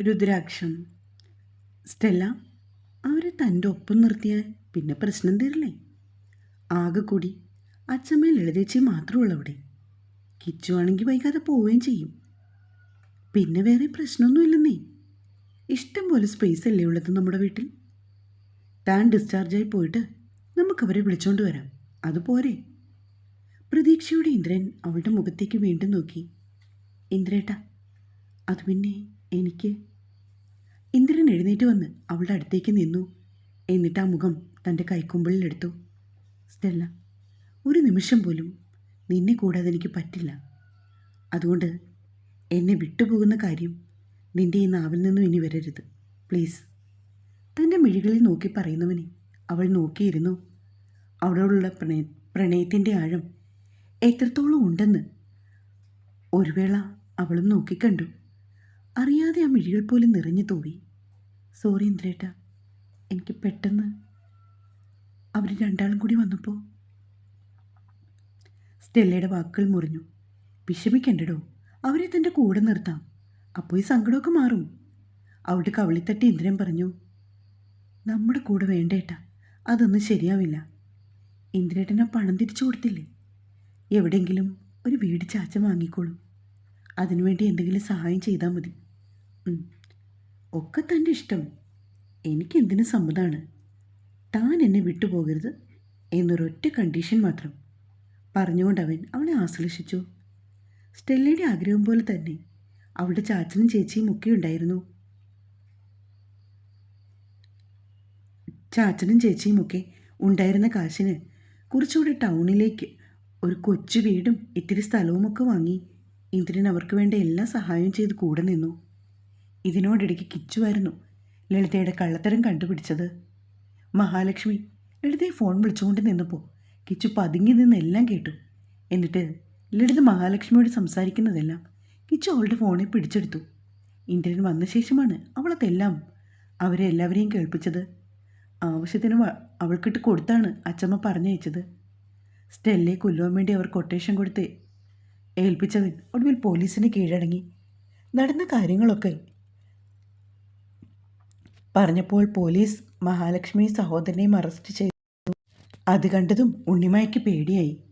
രുദ്രാക്ഷം. Stella അവരെ തന്റെ ഒപ്പം നിർത്തിയാൽ പിന്നെ പ്രശ്നം തീരില്ലേ? ആകെ കൂടി അച്ഛമ്മ ലളിതേച്ചി മാത്രമുള്ളൂ അവിടെ. കിച്ചു ആണെങ്കിൽ വൈകാതെ പോവുകയും ചെയ്യും. പിന്നെ വേറെ പ്രശ്നമൊന്നുമില്ലെന്നേ ഇഷ്ടം പോലെ സ്പേസ് അല്ലേ ഉള്ളത് നമ്മുടെ വീട്ടിൽ. താൻ ഡിസ്ചാർജായി പോയിട്ട് നമുക്കവരെ വിളിച്ചോണ്ട് വരാം. അതുപോരെ പ്രതീക്ഷയുടെ ഇന്ദ്രൻ അവളുടെ മുഖത്തേക്ക് വീണ്ടും നോക്കി. ഇന്ദ്രേട്ട അത് പിന്നെ എനിക്ക് ഇന്ദ്രൻ എഴുന്നേറ്റ് വന്ന് അവളുടെ അടുത്തേക്ക് നിന്നു. എന്നിട്ട് ആ മുഖം തന്റെ കൈക്കുമ്പിളിലെടുത്തു സ്റ്റെല്ല ഒരു നിമിഷം പോലും നിന്നെ കൂടാതെ എനിക്ക് പറ്റില്ല. അതുകൊണ്ട് എന്നെ വിട്ടുപോകുന്ന കാര്യം നിന്റെ ഈ നാവിൽ നിന്നും ഇനി വരരുത്. പ്ലീസ്. തന്റെ മിഴികളിൽ നോക്കി പറയുന്നവനെ അവൾ നോക്കിയിരുന്നു. അവളോടുള്ള പ്രണയ പ്രണയത്തിന്റെ ആഴം എത്രത്തോളം ഉണ്ടെന്ന് ഒരു വേള അവളും നോക്കിക്കണ്ടു. അറിയാതെ ആ മിഴികൾ പോലും നിറഞ്ഞു തൂവി സോറി ഇന്ദ്രേട്ട. എനിക്ക് പെട്ടെന്ന് അവർ രണ്ടാളും കൂടി വന്നപ്പോൾ സ്റ്റെല്ലയുടെ വാക്കുകൾ മുറിഞ്ഞു. വിഷമിക്കണ്ടടോ. അവരെ തന്റെ കൂടെ നിർത്താം. അപ്പോൾ ഈ സങ്കടമൊക്കെ മാറും. അവളുടെ കവളിത്തട്ടി ഇന്ദ്രൻ പറഞ്ഞു നമ്മുടെ കൂടെ വേണ്ടേട്ട അതൊന്നും ശരിയാവില്ല. ഇന്ദ്രേട്ടനെ പണം തിരിച്ചു കൊടുത്തില്ലേ? എവിടെയെങ്കിലും ഒരു വീട് ചാച്ച വാങ്ങിക്കോളും. അതിനുവേണ്ടി എന്തെങ്കിലും സഹായം ചെയ്താൽ മതി. ഒക്കെ തന്റെ ഇഷ്ടം. എനിക്കെന്തിനു സമ്മതമാണ് താൻ എന്നെ വിട്ടുപോകരുത് എന്നൊരൊറ്റ കണ്ടീഷൻ മാത്രം. പറഞ്ഞുകൊണ്ട് അവൻ അവളെ ആശ്ലേഷിച്ചു. സ്റ്റെല്ലയുടെ ആഗ്രഹം പോലെ തന്നെ അവളുടെ ചാച്ചനും ചേച്ചിയും ഒക്കെ ഉണ്ടായിരുന്നു. ചാച്ചനും ചേച്ചിയും ഒക്കെ ഉണ്ടായിരുന്ന കാശിന് കുറച്ചുകൂടി ടൗണിലേക്ക് ഒരു കൊച്ചു വീടും ഇത്തിരി സ്ഥലവുമൊക്കെ വാങ്ങി. ഇന്ദ്രൻ അവർക്ക് വേണ്ട എല്ലാ സഹായവും ചെയ്ത് കൂടെ നിന്നു. ഇതിനോടിടയ്ക്ക് കിച്ചുവായിരുന്നു ലളിതയുടെ കള്ളത്തരം കണ്ടുപിടിച്ചത്. മഹാലക്ഷ്മി ലളിതയെ ഫോൺ വിളിച്ചുകൊണ്ട് നിന്നപ്പോൾ കിച്ചു പതുങ്ങി നിന്നെല്ലാം കേട്ടു. എന്നിട്ട് ലളിത മഹാലക്ഷ്മിയോട് സംസാരിക്കുന്നതെല്ലാം കിച്ചു അവളുടെ ഫോണിൽ പിടിച്ചെടുത്തു. ഇന്ദ്രൻ വന്ന ശേഷമാണ് അവളതെല്ലാം അവരെ എല്ലാവരെയും കേൾപ്പിച്ചത്. ആവശ്യത്തിന് അവൾക്കിട്ട് കൊടുത്താണ് അച്ചമ്മ പറഞ്ഞയച്ചത്. സ്റ്റെല്ലയെ കൊല്ലുവാൻ വേണ്ടി അവർ കൊട്ടേഷൻ കൊടുത്ത് ഏൽപ്പിച്ചതിൽ ഒടുവിൽ പോലീസിന് കീഴടങ്ങി. നടന്ന കാര്യങ്ങളൊക്കെ പറഞ്ഞപ്പോൾ പോലീസ് മഹാലക്ഷ്മി സഹോദരനെയും അറസ്റ്റ് ചെയ്തു. അത് കണ്ടതും ഉണ്ണിമായ്ക്ക് പേടിയായി.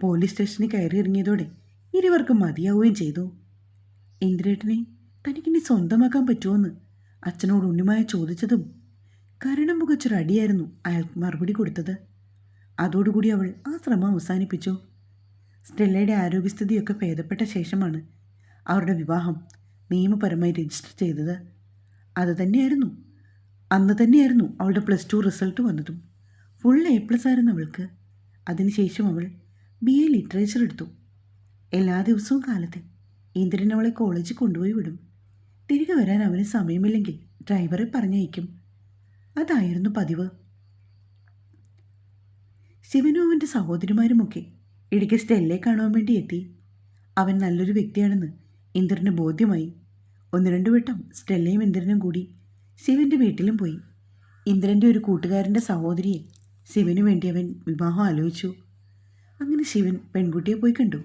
പോലീസ് സ്റ്റേഷനിൽ കയറി ഇറങ്ങിയതോടെ ഇരുവർക്കും മതിയാവുകയും ചെയ്തു. ഇന്ദ്രേട്ടനെ തനിക്കിനി സ്വന്തമാക്കാൻ പറ്റുമോയെന്ന് അച്ഛനോട് ഉണ്ണിമായ ചോദിച്ചതും കരണം പുകച്ചൊരടിയായിരുന്നു അയാൾക്ക് മറുപടി കൊടുത്തത്. അതോടുകൂടി അവൾ ആ ശ്രമം അവസാനിപ്പിച്ചു. സ്റ്റെല്ലയുടെ ആരോഗ്യസ്ഥിതിയൊക്കെ ഭേദപ്പെട്ട ശേഷമാണ് അവരുടെ വിവാഹം നിയമപരമായി രജിസ്റ്റർ ചെയ്തത്. അത് തന്നെയായിരുന്നു അന്ന് തന്നെയായിരുന്നു അവളുടെ പ്ലസ് ടു റിസൾട്ട് വന്നതും. ഫുൾ എ പ്ലസ് ആയിരുന്നു അവൾക്ക്. അതിനുശേഷം അവൾ ബി എ ലിറ്ററേച്ചർ എടുത്തു. എല്ലാ ദിവസവും കാലത്തെ ഇന്ദ്രൻ അവളെ കോളേജിൽ കൊണ്ടുപോയി വിടും. തിരികെ വരാൻ അവന് സമയമില്ലെങ്കിൽ ഡ്രൈവറെ പറഞ്ഞയക്കും. അതായിരുന്നു പതിവ്. ശിവനും അവന്റെ സഹോദരിമാരുമൊക്കെ ഇടയ്ക്ക് സ്റ്റെല്ലെ കാണുവാൻ വേണ്ടി എത്തി. അവൻ നല്ലൊരു വ്യക്തിയാണെന്ന് ഇന്ദ്രന് ബോധ്യമായി. ഒന്ന് രണ്ടു വട്ടം സ്റ്റെല്ലയും ഇന്ദ്രനും കൂടി ശിവന്റെ വീട്ടിലും പോയി. ഇന്ദ്രന്റെ ഒരു കൂട്ടുകാരന്റെ സഹോദരിയെ ശിവന് വേണ്ടി അവൻ വിവാഹം ആലോചിച്ചു. അങ്ങനെ ശിവൻ പെൺകുട്ടിയെ പോയി കണ്ടു.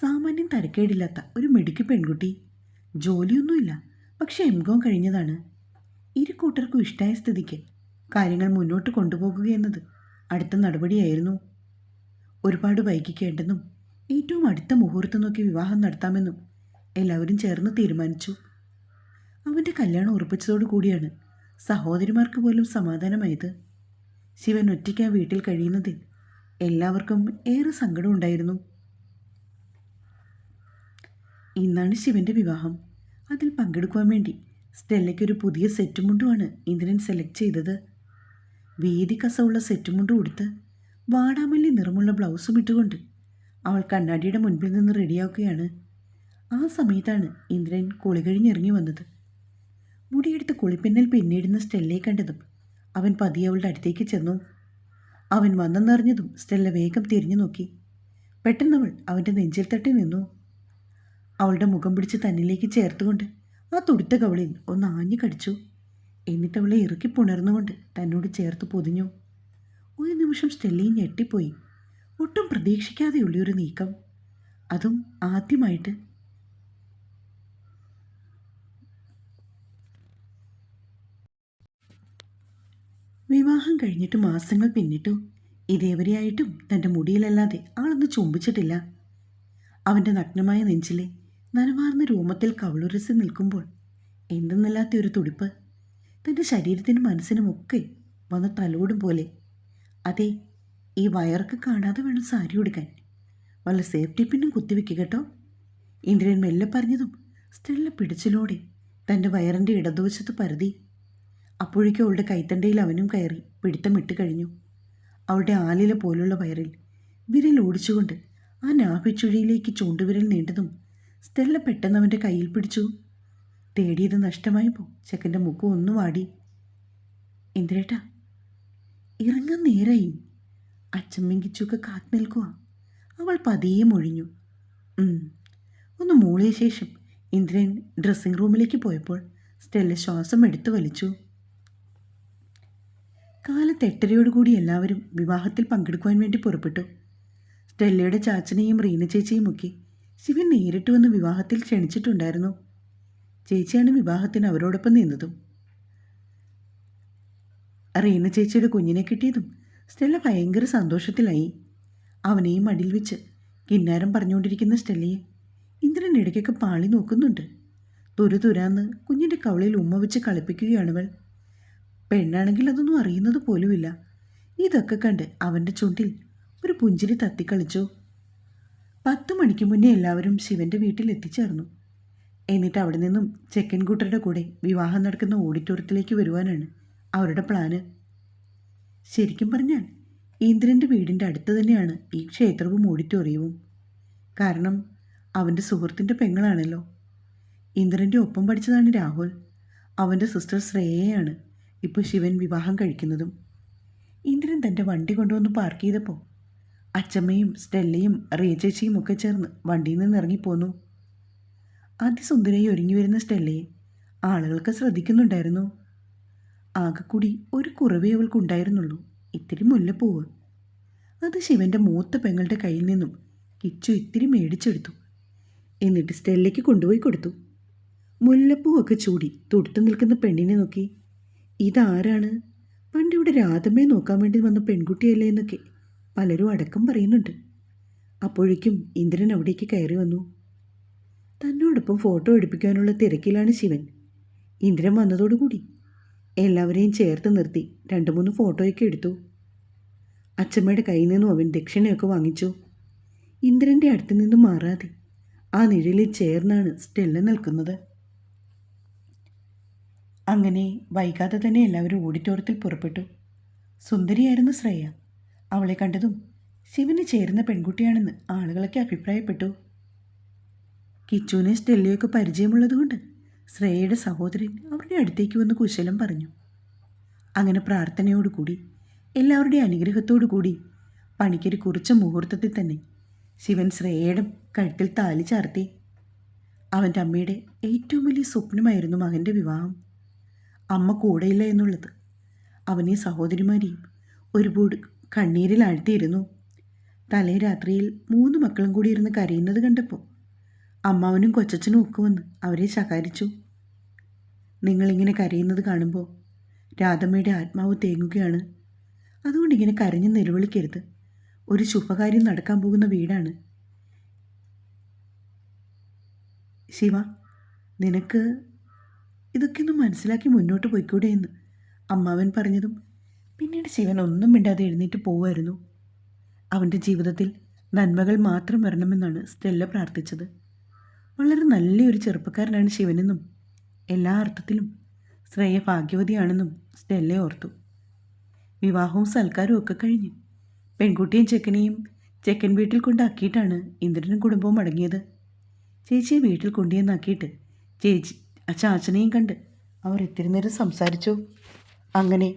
സാമാന്യം തരക്കേടില്ലാത്ത ഒരു മിടുക്കി പെൺകുട്ടി. ജോലിയൊന്നുമില്ല പക്ഷെ എം കോം കഴിഞ്ഞതാണ്. ഇരു കൂട്ടർക്കും ഇഷ്ടമായ സ്ഥിതിക്ക് കാര്യങ്ങൾ മുന്നോട്ട് കൊണ്ടുപോകുക എന്നത് അടുത്ത നടപടിയായിരുന്നു. ഒരുപാട് വൈകിക്കേണ്ടെന്നും ഏറ്റവും അടുത്ത മുഹൂർത്തം നോക്കി വിവാഹം നടത്താമെന്നും എല്ലാവരും ചേർന്ന് തീരുമാനിച്ചു. അവന്റെ കല്യാണം ഉറപ്പിച്ചതോടു കൂടിയാണ് സഹോദരിമാർക്ക് പോലും സമാധാനമായത്. ശിവൻ ഒറ്റയ്ക്ക് ആ വീട്ടിൽ കഴിയുന്നതിൽ എല്ലാവർക്കും ഏറെ സങ്കടമുണ്ടായിരുന്നു ഇന്നാണ് ശിവന്റെ വിവാഹം. അതിൽ പങ്കെടുക്കുവാൻ വേണ്ടി സ്റ്റെല്ലയ്ക്ക് ഒരു പുതിയ സെറ്റ് മുണ്ടുമാണ് ഇന്ദ്രൻ സെലക്ട് ചെയ്തത്. വീതി കസവുള്ള സെറ്റ് മുണ്ട് ഉടുത്ത് വാടാമല്ലി നിറമുള്ള ബ്ലൗസും ഇട്ടുകൊണ്ട് അവൾ കണ്ണാടിയുടെ മുൻപിൽ നിന്ന് റെഡിയാക്കുകയാണ്. ആ സമയത്താണ് ഇന്ദ്രൻ കുളി കഴിഞ്ഞിറങ്ങി വന്നത്. മുടിയെടുത്ത് കുളിപ്പിന്നൽ പിന്നിടുന്ന സ്റ്റെല്ലയെ കണ്ടതും അവൻ പതിയെ അവളുടെ അടുത്തേക്ക് ചെന്നു. അവൻ വന്നെന്നറിഞ്ഞതും സ്റ്റെല്ല വേഗം തിരിഞ്ഞു നോക്കി. പെട്ടെന്നവൾ അവന്റെ നെഞ്ചിൽ തട്ടി നിന്നു. അവളുടെ മുഖം പിടിച്ച് തന്നിലേക്ക് ചേർത്തുകൊണ്ട് ആ തുടുത്ത കവളിൽ ഒന്ന് ആഞ്ഞു കടിച്ചു. എന്നിട്ട് അവളെ ഇറുക്കി പുണർന്നുകൊണ്ട് തന്നോട് ചേർത്ത് പൊതിഞ്ഞു. ഒരു നിമിഷം സ്റ്റെല്ലയും ഞെട്ടിപ്പോയി. ഒട്ടും പ്രതീക്ഷിക്കാതെയുള്ളൊരു നീക്കം. അതും ആദ്യമായിട്ട് വിവാഹം കഴിഞ്ഞിട്ട് മാസങ്ങൾ പിന്നിട്ടു. ഇതേവരെയായിട്ടും തന്റെ മുടിയിലല്ലാതെ ആളൊന്ന് ചുംബിച്ചിട്ടില്ല. അവന്റെ നഗ്നമായ നെഞ്ചിലെ നനവാർന്ന രൂമത്തിൽ കവളുരസി നിൽക്കുമ്പോൾ എന്തെന്നില്ലാത്ത ഒരു തുടിപ്പ് തന്റെ ശരീരത്തിനും മനസ്സിനും ഒക്കെ വന്ന് തലോടും പോലെ. അതെ ഈ വയർക്ക് കാണാതെ വേണം സാരി ഉടുക്കാൻ. വല്ല സേഫ്റ്റി പിന്നും കുത്തിവെക്കുക കേട്ടോ. ഇന്ദ്രൻ മെല്ലെ പറഞ്ഞതും സ്റ്റെല്ല പിടിച്ചിലോടെ തന്റെ വയറിന്റെ ഇടതുവശത്ത് പരതി അപ്പോഴേക്കും അവളുടെ കൈത്തണ്ടയിൽ അവനും കയറി പിടുത്തം ഇട്ട് കഴിഞ്ഞു. അവളുടെ ആലില പോലുള്ള വയറിൽ വിരൽ ഓടിച്ചുകൊണ്ട് ആ നാഭിച്ചുഴിയിലേക്ക് ചൂണ്ടുവിരൽ നീണ്ടതും സ്റ്റെല്ല പെട്ടെന്ന് അവന്റെ കയ്യിൽ പിടിച്ചു. തേടിയത് നഷ്ടമായപ്പോൾ ചെക്കന്റെ മുഖം ഒന്നു വാടി. എന്തിനേട്ടാ ഇറങ്ങാൻ നേരായി. അച്ചമ്മയും കിച്ചൊക്കെ കാത്തു നിൽക്കുക അവൾ പതിയെ മൊഴിഞ്ഞു. ഒന്ന് മൂളിയ ശേഷം ഇന്ദ്രൻ ഡ്രസ്സിംഗ് റൂമിലേക്ക് പോയപ്പോൾ സ്റ്റെല്ല ശ്വാസം എടുത്തു വലിച്ചു. കാലത്ത് എട്ടരയോടുകൂടി എല്ലാവരും വിവാഹത്തിൽ പങ്കെടുക്കുവാൻ വേണ്ടി പുറപ്പെട്ടു. സ്റ്റെല്ലയുടെ ചാച്ചനെയും റീന ചേച്ചിയും ഒക്കെ ശിവൻ നേരിട്ട് വന്ന് വിവാഹത്തിൽ ക്ഷണിച്ചിട്ടുണ്ടായിരുന്നു. ചേച്ചിയാണ് വിവാഹത്തിന് അവരോടൊപ്പം നിന്നതും. റീന ചേച്ചിയുടെ കുഞ്ഞിനെ കിട്ടിയതും സ്റ്റെല്ല ഭയങ്കര സന്തോഷത്തിലായി. അവനെയും മടിയിൽ വെച്ച് കിന്നാരം പറഞ്ഞുകൊണ്ടിരിക്കുന്ന സ്റ്റെല്ലയെ ഇന്ദ്രൻ ഇടയ്ക്കൊക്കെ പാളി നോക്കുന്നുണ്ട്. തുരു തുരാന്ന് കുഞ്ഞിന്റെ കവളിൽ ഉമ്മ വെച്ച് കളിപ്പിക്കുകയാണവൾ പെണ്ണാണെങ്കിൽ അതൊന്നും അറിയുന്നത് പോലുമില്ല. ഇതൊക്കെ കണ്ട് അവന്റെ ചുണ്ടിൽ ഒരു പുഞ്ചിരി തത്തിക്കളിച്ചു. പത്ത് മണിക്ക് മുന്നേ എല്ലാവരും ശിവന്റെ വീട്ടിൽ എത്തിച്ചേർന്നു. എന്നിട്ട് അവിടെ നിന്നും ചെക്കൻ കൂട്ടരുടെ കൂടെ വിവാഹം നടക്കുന്ന ഓഡിറ്റോറിയത്തിലേക്ക് വരുവാനാണ് അവരുടെ പ്ലാന്. ശരിക്കും പറഞ്ഞാൽ ഇന്ദ്രന്റെ വീടിന്റെ അടുത്ത് തന്നെയാണ് ഈ ക്ഷേത്രവും ഓഡിറ്റോറിയവും. കാരണം അവന്റെ സുഹൃത്തിന്റെ പെങ്ങളാണല്ലോ. ഇന്ദ്രന്റെ ഒപ്പം പഠിച്ചതാണ് രാഹുൽ. അവന്റെ സിസ്റ്റർ ശ്രേയയാണ് ഇപ്പോൾ ശിവൻ വിവാഹം കഴിക്കുന്നതും ഇന്ദ്രൻ തന്റെ വണ്ടി കൊണ്ടുവന്ന് പാർക്ക് ചെയ്തപ്പോൾ അച്ചമ്മയും സ്റ്റെല്ലയും റിയ ചേച്ചിയും ഒക്കെ ചേർന്ന് വണ്ടിയിൽ നിന്ന് ഇറങ്ങിപ്പോന്നു. അതിസുന്ദരയെ ഒരുങ്ങി വരുന്ന സ്റ്റെല്ലയെ ആളുകൾക്ക് ശ്രദ്ധിക്കുന്നുണ്ടായിരുന്നു. ആകെക്കൂടി ഒരു കുറവേ അവൾക്കുണ്ടായിരുന്നുള്ളൂ. ഇത്തിരി മുല്ലപ്പൂവ്. അത് ശിവന്റെ മൂത്ത പെങ്ങളുടെ കയ്യിൽ നിന്നും കിച്ചു ഇത്തിരി മേടിച്ചെടുത്തു. എന്നിട്ട് സ്റ്റെല്ലയ്ക്ക് കൊണ്ടുപോയി കൊടുത്തു. മുല്ലപ്പൂവൊക്കെ ചൂടി തുടുത്തു നിൽക്കുന്ന പെണ്ണിനെ നോക്കി ഇതാരാണ്? പണ്ടിവിടെ രാധമ്മയെ നോക്കാൻ വേണ്ടി വന്ന പെൺകുട്ടിയല്ലേ എന്നൊക്കെ പലരും അടക്കം പറയുന്നുണ്ട്. അപ്പോഴേക്കും ഇന്ദ്രൻ അവിടേക്ക് കയറി വന്നു. തന്നോടൊപ്പം ഫോട്ടോ എടുപ്പിക്കാനുള്ള തിരക്കിലാണ് ശിവൻ. ഇന്ദ്രൻ വന്നതോടുകൂടി എല്ലാവരെയും ചേർത്ത് നിർത്തി രണ്ട് മൂന്ന് ഫോട്ടോയൊക്കെ എടുത്തു. അച്ചമ്മയുടെ കയ്യിൽ നിന്നും അവൻ ദക്ഷിണയൊക്കെ വാങ്ങിച്ചു. ഇന്ദ്രന്റെ അടുത്ത് നിന്നും മാറാതെ ആ നിഴലിൽ ചേർന്നാണ് സ്റ്റെല്ല നിൽക്കുന്നത്. അങ്ങനെ വൈകാതെ തന്നെ എല്ലാവരും ഓഡിറ്റോറിയത്തിൽ പുറപ്പെട്ടു. സുന്ദരിയായിരുന്നു ശ്രേയ. അവളെ കണ്ടതും ശിവന് ചേരുന്ന പെൺകുട്ടിയാണെന്ന് ആളുകളൊക്കെ അഭിപ്രായപ്പെട്ടു. കിച്ചുവിനെ സ്റ്റെല്ലയൊക്കെ പരിചയമുള്ളതുകൊണ്ട് ശ്രേയയുടെ സഹോദരൻ അവരുടെ അടുത്തേക്ക് വന്ന് കുശലം പറഞ്ഞു. അങ്ങനെ പ്രാർത്ഥനയോടുകൂടി എല്ലാവരുടെയും അനുഗ്രഹത്തോടു കൂടി പണിക്കര് കുറിച്ച മുഹൂർത്തത്തിൽ തന്നെ ശിവൻ ശ്രേയയുടെ കഴുത്തിൽ താലി ചാർത്തി. അവന്റെ അമ്മയുടെ ഏറ്റവും വലിയ സ്വപ്നമായിരുന്നു മകന്റെ വിവാഹം. അമ്മ കൂടെയില്ല എന്നുള്ളത്. അവനെ സഹോദരിമാരെയും ഒരുപാട് കണ്ണീരിൽ ആഴ്ത്തിയിരുന്നു തലേ രാത്രിയിൽ മൂന്ന് മക്കളും കൂടി ഇരുന്ന് കരയുന്നത് കണ്ടപ്പോൾ അമ്മാവനും കൊച്ചച്ഛനും ഒക്കെ വന്ന് അവരെ ശകാരിച്ചു. നിങ്ങളിങ്ങനെ കരയുന്നത് കാണുമ്പോൾ രാധമ്മയുടെ ആത്മാവ് തേങ്ങുകയാണ്. അതുകൊണ്ട് ഇങ്ങനെ കരഞ്ഞ് നിലവിളിക്കരുത്. ഒരു ശുഭകാര്യം നടക്കാൻ പോകുന്ന വീടാണ്. ശിവ നിനക്ക് ഇതൊക്കെ ഒന്ന് മനസ്സിലാക്കി മുന്നോട്ട് പോയിക്കൂടെ എന്ന് അമ്മാവൻ പറഞ്ഞതും പിന്നീട് ശിവൻ ഒന്നും മിണ്ടാതെ എഴുന്നേറ്റ് പോവായിരുന്നു അവന്റെ ജീവിതത്തിൽ നന്മകൾ മാത്രം വരണമെന്നാണ് സ്റ്റെല്ല പ്രാർത്ഥിച്ചത്. വളരെ നല്ലൊരു ചെറുപ്പക്കാരനാണ് ശിവനെന്നും എല്ലാ അർത്ഥത്തിലും ശ്രേയ ഭാഗ്യവതിയാണെന്നും സ്റ്റെല്ല ഓർത്തു. വിവാഹവും സൽക്കാരവും ഒക്കെ കഴിഞ്ഞ് പെൺകുട്ടിയും ചെക്കനെയും ചെക്കൻ വീട്ടിൽ കൊണ്ടാക്കിയിട്ടാണ് ഇന്ദ്രനും കുടുംബവും മടങ്ങിയത് ചേച്ചിയെ വീട്ടിൽ കൊണ്ടുവന്നാക്കിയിട്ട് ചേച്ചി അച്ചാച്ചനെയും കണ്ട്. അവർ ഇത്തിരി നേരം സംസാരിച്ചു. അങ്ങനെ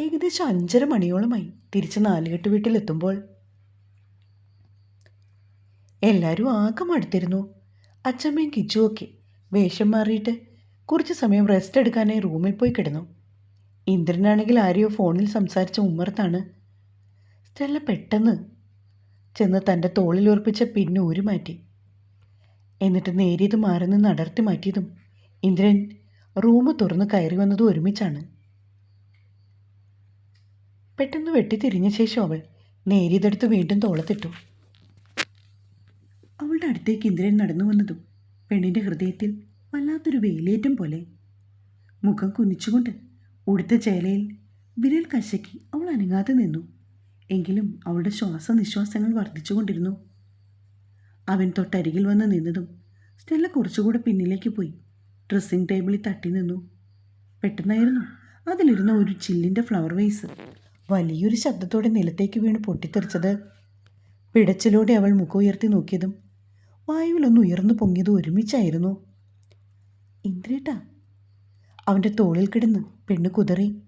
ഏകദേശം അഞ്ചര മണിയോളമായി തിരിച്ച് നാലുകെട്ട് വീട്ടിലെത്തുമ്പോൾ എല്ലാവരും ആകെ മടുത്തിരുന്നു. അച്ചമ്മയും കിച്ചുവൊക്കെ വേഷം മാറിയിട്ട് കുറച്ച് സമയം റെസ്റ്റ് എടുക്കാനായി റൂമിൽ പോയി കിടന്നു. ഇന്ദ്രനാണെങ്കിൽ ആരെയോ ഫോണിൽ സംസാരിച്ച ഉമ്മർത്താണ് സ്റ്റെല്ല പെട്ടെന്ന് ചെന്ന് തന്റെ തോളിൽ ഉറപ്പിച്ച പിന്നൂരി മാറ്റി. എന്നിട്ട് നേരിയത് മാറി നിന്ന് അടർത്തി മാറ്റിയതും ഇന്ദ്രൻ റൂം തുറന്ന് കയറി വന്നത് ഒരുമിച്ചാണ്. പെട്ടെന്ന് വെട്ടിത്തിരിഞ്ഞ ശേഷം അവൾ നേരിയതെടുത്ത് വീണ്ടും തോളത്തിട്ടു. അവളുടെ അടുത്തേക്ക് ഇന്ദ്രൻ നടന്നു വന്നതും പെണ്ണിന്റെ ഹൃദയത്തിൽ വല്ലാത്തൊരു വേലിയേറ്റം പോലെ. മുഖം കുനിച്ചുകൊണ്ട് ഉടുത്ത ചേലയിൽ വിരൽ കശക്കി അവൾ അനങ്ങാതെ നിന്നു. എങ്കിലും അവളുടെ ശ്വാസനിശ്വാസങ്ങൾ വർദ്ധിച്ചുകൊണ്ടിരുന്നു അവൻ തൊട്ടരികിൽ വന്ന് നിന്നതും സ്റ്റെല്ല കുറച്ചുകൂടെ പിന്നിലേക്ക് പോയി. ഡ്രസ്സിംഗ് ടേബിളിൽ തട്ടി നിന്നു. പെട്ടെന്നായിരുന്നു. അതിലിരുന്ന ഒരു ചില്ലിന്റെ ഫ്ലവർ വേസ് വലിയൊരു ശബ്ദത്തോടെ നിലത്തേക്ക് വീണ് പൊട്ടിത്തെറിച്ചത്. പിടച്ചിലോടെ അവൾ മുഖം ഉയർത്തി നോക്കിയതും വായുവിലൊന്ന് ഉയർന്നു പൊങ്ങിയത് ഒരുമിച്ചായിരുന്നു. ഇന്ദ്രേട്ടാ. അവന്റെ തോളിൽ കിടന്ന് പെണ്ണ് കുതറി.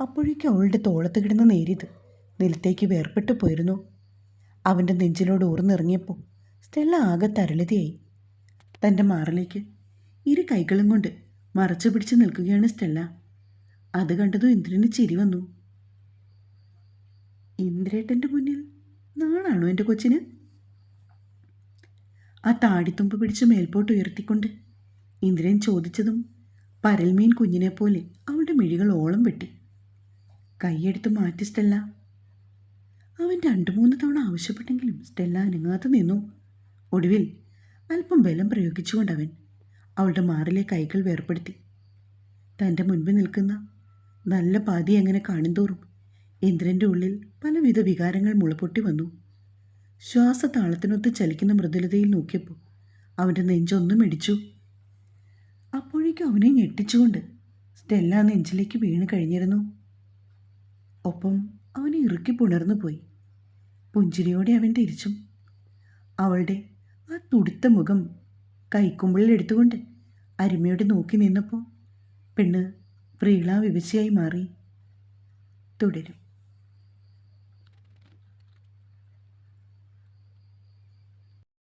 അപ്പോഴേക്കും അവളുടെ തോളത്ത് കിടന്ന് നേരിയത് നിലത്തേക്ക് വേർപെട്ടു പോയിരുന്നു. അവന്റെ നെഞ്ചിലോട് ഊർന്നിറങ്ങിയപ്പോൾ സ്റ്റെല്ല ആകെ തരളിതയായി തന്റെ മാറിലേക്ക് ഇരു കൈകളും കൊണ്ട് മറച്ചു പിടിച്ച് നിൽക്കുകയാണ് സ്റ്റെല്ല. അത് കണ്ടതും ഇന്ദ്രന് ചിരി വന്നു. ഇന്ദ്രേട്ടന്റെ മുന്നിൽ നാണാണോ എന്റെ കൊച്ചിന്? ആ താടിത്തുമ്പ് പിടിച്ച് മേൽപോട്ട് ഉയർത്തിക്കൊണ്ട് ഇന്ദ്രൻ ചോദിച്ചതും പരൽമീൻ കുഞ്ഞിനെ പോലെ അവളുടെ മിഴികൾ ഓളം വെട്ടി. കൈയെടുത്ത് മാറ്റി സ്റ്റെല്ല. അവൻ രണ്ടു മൂന്ന് തവണ ആവശ്യപ്പെട്ടെങ്കിലും സ്റ്റെല്ല അനങ്ങാതെ നിന്നു. ഒടുവിൽ അല്പം ബലം പ്രയോഗിച്ചുകൊണ്ടവൻ അവളുടെ മാറിലെ കൈകൾ വേർപ്പെടുത്തി. തന്റെ മുൻപിൽ നിൽക്കുന്ന നല്ല പാതി അങ്ങനെ കാണുന്തോറും ഇന്ദ്രന്റെ ഉള്ളിൽ പലവിധ വികാരങ്ങൾ മുളപൊട്ടി വന്നു. ശ്വാസതാളത്തിനൊത്ത് ചലിക്കുന്ന മൃദുലതയിൽ നോക്കിയപ്പോൾ അവന്റെ നെഞ്ചൊന്നും ഇടിച്ചു അപ്പോഴേക്കും അവനെ ഞെട്ടിച്ചുകൊണ്ട് സ്റ്റെല്ല നെഞ്ചിലേക്ക് വീണ് കഴിഞ്ഞിരുന്നു. ഒപ്പം അവനെ ഇറുക്കി പുണർന്നു പോയി. പുഞ്ചിരിയോടെ അവൻ തിരിച്ചും. അവളുടെ ആ തുടുത്ത മുഖം കൈക്കുമ്പിളിൽ എടുത്തുകൊണ്ട് അരുമയോട് നോക്കി നിന്നപ്പോൾ പെണ്ണ് പ്രീള വിഭജിയായി മാറി. തുടരും.